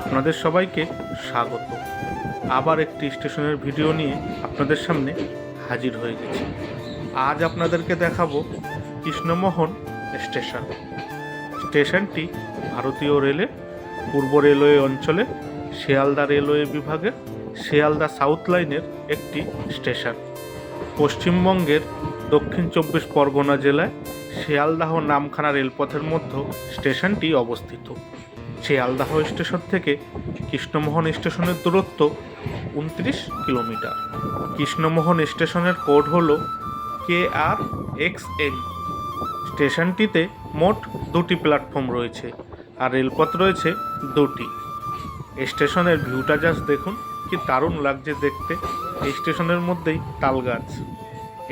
আপনাদের সবাইকে স্বাগত। আবার একটি স্টেশনের ভিডিও নিয়ে আপনাদের সামনে হাজির হয়ে গেছি। আজ আপনাদেরকে দেখাবো কৃষ্ণমোহন স্টেশন। স্টেশনটি ভারতীয় রেলের পূর্ব রেলওয়ে অঞ্চলে শিয়ালদা রেলওয়ে বিভাগের শিয়ালদা সাউথ লাইনের একটি স্টেশন। পশ্চিমবঙ্গের দক্ষিণ চব্বিশ পরগনা জেলায় শিয়ালদাহ নামখানা রেলপথের মধ্যে স্টেশনটি অবস্থিত। শিয়ালদাহ স্টেশন থেকে কৃষ্ণমোহন স্টেশনের দূরত্ব উনত্রিশ কিলোমিটার। কৃষ্ণমোহন স্টেশনের কোড হল কে আর এক্স এন। স্টেশনটিতে মোট দুটি প্ল্যাটফর্ম রয়েছে আর রেলপথ রয়েছে দুটি। স্টেশনের ভিউটা জাস্ট দেখুন, কি দারুণ লাগছে দেখতে। এই স্টেশনের মধ্যেই তাল গাছ।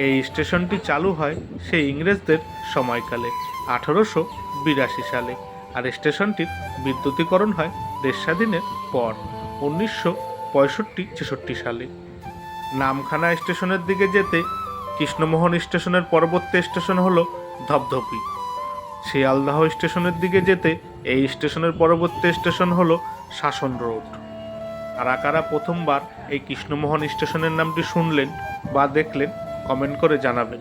এই স্টেশনটি চালু হয় সেই ইংরেজদের সময়কালে, আঠারোশো বিরাশি সালে। আর স্টেশনটির বিদ্যুতীকরণ হয় দেশ স্বাধীনের পর উনিশশো পঁয়ষট্টি ছেষট্টি সালে। নামখানা স্টেশনের দিকে যেতে কৃষ্ণমোহন স্টেশনের পরবর্তী স্টেশন হল ধপধপি শিয়ালদাহ স্টেশনের দিকে যেতে এই স্টেশনের পরবর্তী স্টেশন হল শাসন রোড। কারা কারা প্রথমবার এই কৃষ্ণমোহন স্টেশনের নামটি শুনলেন বা দেখলেন, কমেন্ট করে জানাবেন।